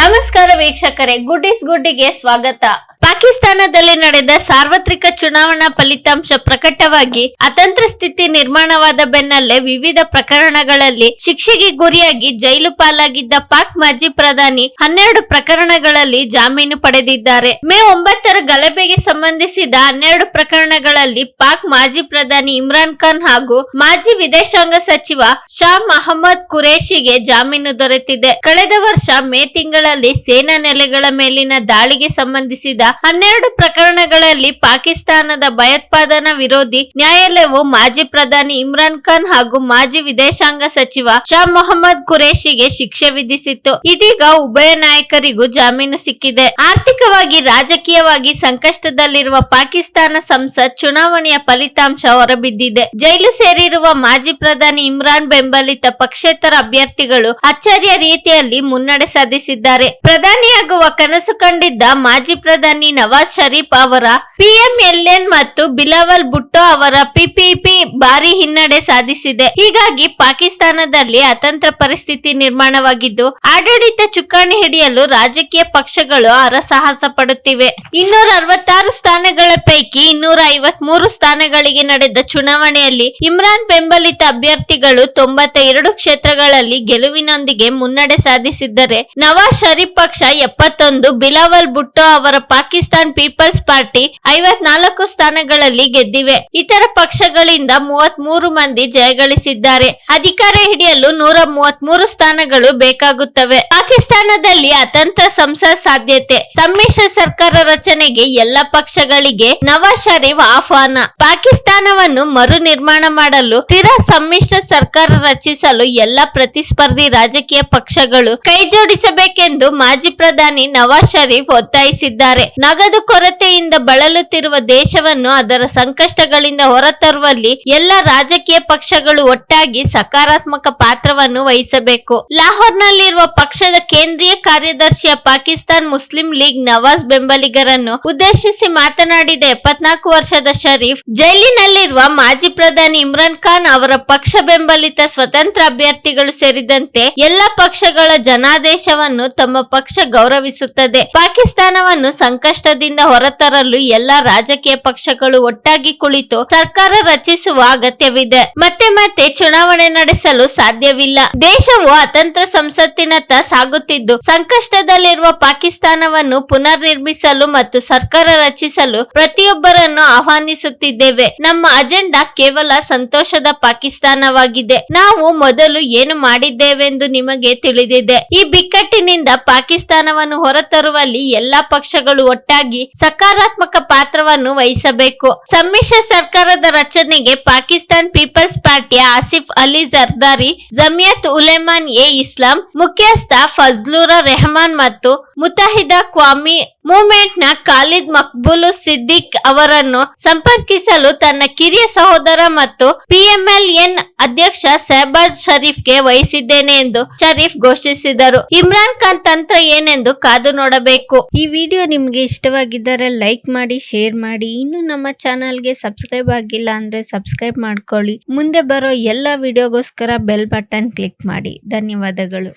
ನಮಸ್ಕಾರ ವೀಕ್ಷಕರೇ good is ಗುಡ್ಡಿಗೆ ಸ್ವಾಗತ. ಪಾಕಿಸ್ತಾನದಲ್ಲಿ ನಡೆದ ಸಾರ್ವತ್ರಿಕ ಚುನಾವಣಾ ಫಲಿತಾಂಶ ಪ್ರಕಟವಾಗಿ ಅತಂತ್ರ ಸ್ಥಿತಿ ನಿರ್ಮಾಣವಾದ ಬೆನ್ನಲ್ಲೇ ವಿವಿಧ ಪ್ರಕರಣಗಳಲ್ಲಿ ಶಿಕ್ಷೆಗೆ ಗುರಿಯಾಗಿ ಜೈಲು ಪಾಲಾಗಿದ್ದ ಪಾಕ್ ಮಾಜಿ ಪ್ರಧಾನಿ ಹನ್ನೆರಡು ಪ್ರಕರಣಗಳಲ್ಲಿ ಜಾಮೀನು ಪಡೆದಿದ್ದಾರೆ. ಮೇ ಒಂಬತ್ತರ ಗಲಭೆಗೆ ಸಂಬಂಧಿಸಿದ ಹನ್ನೆರಡು ಪ್ರಕರಣಗಳಲ್ಲಿ ಪಾಕ್ ಮಾಜಿ ಪ್ರಧಾನಿ ಇಮ್ರಾನ್ ಖಾನ್ ಹಾಗೂ ಮಾಜಿ ವಿದೇಶಾಂಗ ಸಚಿವ ಶಾ ಮಹಮ್ಮದ್ ಕುರೇಶಿಗೆ ಜಾಮೀನು ದೊರೆತಿದೆ. ಕಳೆದ ವರ್ಷ ಮೇ ತಿಂಗಳಲ್ಲಿ ಸೇನಾ ನೆಲೆಗಳ ಮೇಲಿನ ದಾಳಿಗೆ ಸಂಬಂಧಿಸಿದ ಹನ್ನೆರಡು ಪ್ರಕರಣಗಳಲ್ಲಿ ಪಾಕಿಸ್ತಾನದ ಭಯೋತ್ಪಾದನಾ ವಿರೋಧಿ ನ್ಯಾಯಾಲಯವು ಮಾಜಿ ಪ್ರಧಾನಿ ಇಮ್ರಾನ್ ಖಾನ್ ಹಾಗೂ ಮಾಜಿ ವಿದೇಶಾಂಗ ಸಚಿವ ಶಾ ಮೊಹಮ್ಮದ್ ಕುರೇಶಿಗೆ ಶಿಕ್ಷೆ ವಿಧಿಸಿತ್ತು. ಇದೀಗ ಉಭಯ ನಾಯಕರಿಗೂ ಜಾಮೀನು ಸಿಕ್ಕಿದೆ. ಆರ್ಥಿಕವಾಗಿ ರಾಜಕೀಯವಾಗಿ ಸಂಕಷ್ಟದಲ್ಲಿರುವ ಪಾಕಿಸ್ತಾನ ಸಂಸತ್ ಚುನಾವಣೆಯ ಫಲಿತಾಂಶ ಹೊರಬಿದ್ದಿದೆ. ಜೈಲು ಸೇರಿರುವ ಮಾಜಿ ಪ್ರಧಾನಿ ಇಮ್ರಾನ್ ಬೆಂಬಲಿತ ಪಕ್ಷೇತರ ಅಭ್ಯರ್ಥಿಗಳು ಅಚ್ಚರಿಯ ರೀತಿಯಲ್ಲಿ ಮುನ್ನಡೆ ಸಾಧಿಸಿದ್ದಾರೆ. ಪ್ರಧಾನಿಯಾಗುವ ಕನಸು ಕಂಡಿದ್ದ ಮಾಜಿ ಪ್ರಧಾನಿ ನವಾಜ್ ಶರೀಫ್ ಅವರ ಪಿಎಂಎಲ್ಎನ್ ಮತ್ತು ಬಿಲಾವಲ್ ಭುಟ್ಟೋ ಅವರ ಪಿಪಿಪಿ ಭಾರಿ ಹಿನ್ನಡೆ ಸಾಧಿಸಿದೆ. ಹೀಗಾಗಿ ಪಾಕಿಸ್ತಾನದಲ್ಲಿ ಅತಂತ್ರ ಪರಿಸ್ಥಿತಿ ನಿರ್ಮಾಣವಾಗಿದ್ದು, ಆಡಳಿತ ಚುಕ್ಕಾಣಿ ಹಿಡಿಯಲು ರಾಜಕೀಯ ಪಕ್ಷಗಳು ಹರಸಾಹಸ ಪಡುತ್ತಿವೆ. ಇನ್ನೂರ ಅರವತ್ತಾರು ಸ್ಥಾನಗಳ ಪೈಕಿ ಇನ್ನೂರ ಐವತ್ ಮೂರು ಸ್ಥಾನಗಳಿಗೆ ನಡೆದ ಚುನಾವಣೆಯಲ್ಲಿ ಇಮ್ರಾನ್ ಬೆಂಬಲಿತ ಅಭ್ಯರ್ಥಿಗಳು ತೊಂಬತ್ತ ಎರಡು ಕ್ಷೇತ್ರಗಳಲ್ಲಿ ಗೆಲುವಿನೊಂದಿಗೆ ಮುನ್ನಡೆ ಸಾಧಿಸಿದ್ದರೆ, ನವಾಜ್ ಷರೀಫ್ ಪಕ್ಷ ಎಪ್ಪತ್ತೊಂದು, ಬಿಲಾವಲ್ ಭುಟ್ಟೋ ಅವರ ಪಾಕಿಸ್ತಾನ್ ಪೀಪಲ್ಸ್ ಪಾರ್ಟಿ ಐವತ್ನಾಲ್ಕು ಸ್ಥಾನಗಳಲ್ಲಿ ಗೆದ್ದಿವೆ. ಇತರ ಪಕ್ಷಗಳಿಂದ ಮೂವತ್ತ್ ಮೂರು ಮಂದಿ ಜಯಗಳಿಸಿದ್ದಾರೆ. ಅಧಿಕಾರ ಹಿಡಿಯಲು ನೂರ ಮೂವತ್ತ್ ಮೂರು ಸ್ಥಾನಗಳು ಬೇಕಾಗುತ್ತವೆ. ಪಾಕಿಸ್ತಾನದಲ್ಲಿ ಅತಂತ್ರ ಸಂಸತ್ ಸಾಧ್ಯತೆ. ಸಮ್ಮಿಶ್ರ ಸರ್ಕಾರ ರಚನೆಗೆ ಎಲ್ಲ ಪಕ್ಷಗಳಿಗೆ ನವಾಜ್ ಶರೀಫ್ ಆಹ್ವಾನ. ಪಾಕಿಸ್ತಾನವನ್ನು ಮರು ನಿರ್ಮಾಣ ಮಾಡಲು ಸ್ಥಿರ ಸಮ್ಮಿಶ್ರ ಸರ್ಕಾರ ರಚಿಸಲು ಎಲ್ಲ ಪ್ರತಿಸ್ಪರ್ಧಿ ರಾಜಕೀಯ ಪಕ್ಷಗಳು ಕೈಜೋಡಿಸಬೇಕೆಂದು ಮಾಜಿ ಪ್ರಧಾನಿ ನವಾಜ್ ಶರೀಫ್ ಒತ್ತಾಯಿಸಿದ್ದಾರೆ. ನಗದು ಕೊರತೆಯಿಂದ ಬಳಲುತ್ತಿರುವ ದೇಶವನ್ನು ಅದರ ಸಂಕಷ್ಟಗಳಿಂದ ಹೊರತರುವಲ್ಲಿ ಎಲ್ಲ ರಾಜಕೀಯ ಪಕ್ಷಗಳು ಒಟ್ಟಾಗಿ ಸಕಾರಾತ್ಮಕ ಪಾತ್ರವನ್ನು ವಹಿಸಬೇಕು. ಲಾಹೋರ್ನಲ್ಲಿರುವ ಪಕ್ಷದ ಕೇಂದ್ರೀಯ ಕಾರ್ಯದರ್ಶಿಯ ಪಾಕಿಸ್ತಾನ್ ಮುಸ್ಲಿಂ ಲೀಗ್ ನವಾಜ್ ಬೆಂಬಲಿಗರನ್ನು ಉದ್ದೇಶಿಸಿ ಮಾತನಾಡಿದ. ಎಪ್ಪತ್ನಾಲ್ಕು ವರ್ಷದ ಶರೀಫ್, ಜೈಲಿನಲ್ಲಿರುವ ಮಾಜಿ ಪ್ರಧಾನಿ ಇಮ್ರಾನ್ ಖಾನ್ ಅವರ ಪಕ್ಷ ಬೆಂಬಲಿತ ಸ್ವತಂತ್ರ ಅಭ್ಯರ್ಥಿಗಳು ಸೇರಿದಂತೆ ಎಲ್ಲ ಪಕ್ಷಗಳ ಜನಾದೇಶವನ್ನು ತಮ್ಮ ಪಕ್ಷ ಗೌರವಿಸುತ್ತದೆ. ಪಾಕಿಸ್ತಾನವನ್ನು ಸಂಕಷ್ಟದಿಂದ ಹೊರತರಲು ಎಲ್ಲ ರಾಜಕೀಯ ಪಕ್ಷಗಳು ಒಟ್ಟಾಗಿ ಕುಳಿತು ಸರ್ಕಾರ ರಚಿಸುವ ಅಗತ್ಯವಿದೆ. ಮತ್ತೆ ಮತ್ತೆ ಚುನಾವಣೆ ನಡೆಸಲು ಸಾಧ್ಯವಿಲ್ಲ. ದೇಶವು ಅತಂತ್ರ ಸಂಸತ್ತಿನತ್ತ ಸಾಗುತ್ತಿದ್ದು, ಸಂಕಷ್ಟದಲ್ಲಿರುವ ಪಾಕಿಸ್ತಾನವನ್ನು ಪುನರ್ ನಿರ್ಮಿಸಲು ಮತ್ತು ಸರ್ಕಾರ ರಚಿಸಲು ಪ್ರತಿಯೊಬ್ಬರನ್ನು ಆಹ್ವಾನಿಸುತ್ತಿದ್ದೇವೆ. ನಮ್ಮ ಅಜೆಂಡಾ ಕೇವಲ ಸಂತೋಷದ ಪಾಕಿಸ್ತಾನವಾಗಿದೆ. ನಾವು ಮೊದಲು ಏನು ಮಾಡಿದ್ದೇವೆಂದು ನಿಮಗೆ ತಿಳಿದಿದೆ. ಈ ಬಿಕ್ಕಟ್ಟಿನಿಂದ ಪಾಕಿಸ್ತಾನವನ್ನು ಹೊರತರುವಲ್ಲಿ ಎಲ್ಲಾ ಪಕ್ಷಗಳು ಒಟ್ಟಾಗಿ ಸಕಾರಾತ್ಮಕ ಪಾತ್ರವನ್ನು ವಹಿಸಬೇಕು. ಸಮ್ಮಿಶ್ರ ಸರ್ಕಾರದ ರಚನೆಗೆ ಪಾಕಿಸ್ತಾನ್ ಪೀಪಲ್ಸ್ ಪಾರ್ಟಿಯ ಆಸಿಫ್ ಅಲಿ ಜರ್ದಾರಿ, ಜಮಿಯತ್ ಉಲೆಮಾನ್ ಎ ಇಸ್ಲಾಂ, ಮುಖ್ಯಸ್ಥ ಫಜ್ಲೂರ ರೆಹಮಾನ್ ಮತ್ತು ಮುತಾಹಿದ ಕ್ವಾಮಿ ಮೂವ್ಮೆಂಟ್ನ ಖಾಲಿದ್ ಮಕ್ಬುಲು ಸಿದ್ದಿಕ್ ಅವರನ್ನು ಸಂಪರ್ಕಿಸಲು ತನ್ನ ಕಿರಿಯ ಸಹೋದರ ಮತ್ತು ಪಿಎಂಎಲ್ಎನ್ ಅಧ್ಯಕ್ಷ ಶಹಬಾಜ್ ಶರೀಫ್ಗೆ ವಹಿಸಿದ್ದೇನೆ ಎಂದು ಶರೀಫ್ ಘೋಷಿಸಿದರು. ಇಮ್ರಾನ್ ಖಾನ್ ತಂತ್ರ ಏನೆಂದು ಕಾದು ನೋಡಬೇಕು. ಈ ವಿಡಿಯೋ ನಿಮಗೆ ಇಷ್ಟವಾಗಿದ್ದರೆ ಲೈಕ್ ಮಾಡಿ, ಶೇರ್ ಮಾಡಿ. ಇನ್ನು ನಮ್ಮ ಚಾನಲ್ಗೆ ಸಬ್ಸ್ಕ್ರೈಬ್ ಆಗಿಲ್ಲ ಅಂದ್ರೆ ಸಬ್ಸ್ಕ್ರೈಬ್ ಮಾಡ್ಕೊಳ್ಳಿ. ಮುಂದೆ ಬರೋ ಎಲ್ಲ ವಿಡಿಯೋಗೋಸ್ಕರ ಬೆಲ್ ಬಟನ್ ಕ್ಲಿಕ್ ಮಾಡಿ. ಧನ್ಯವಾದಗಳು.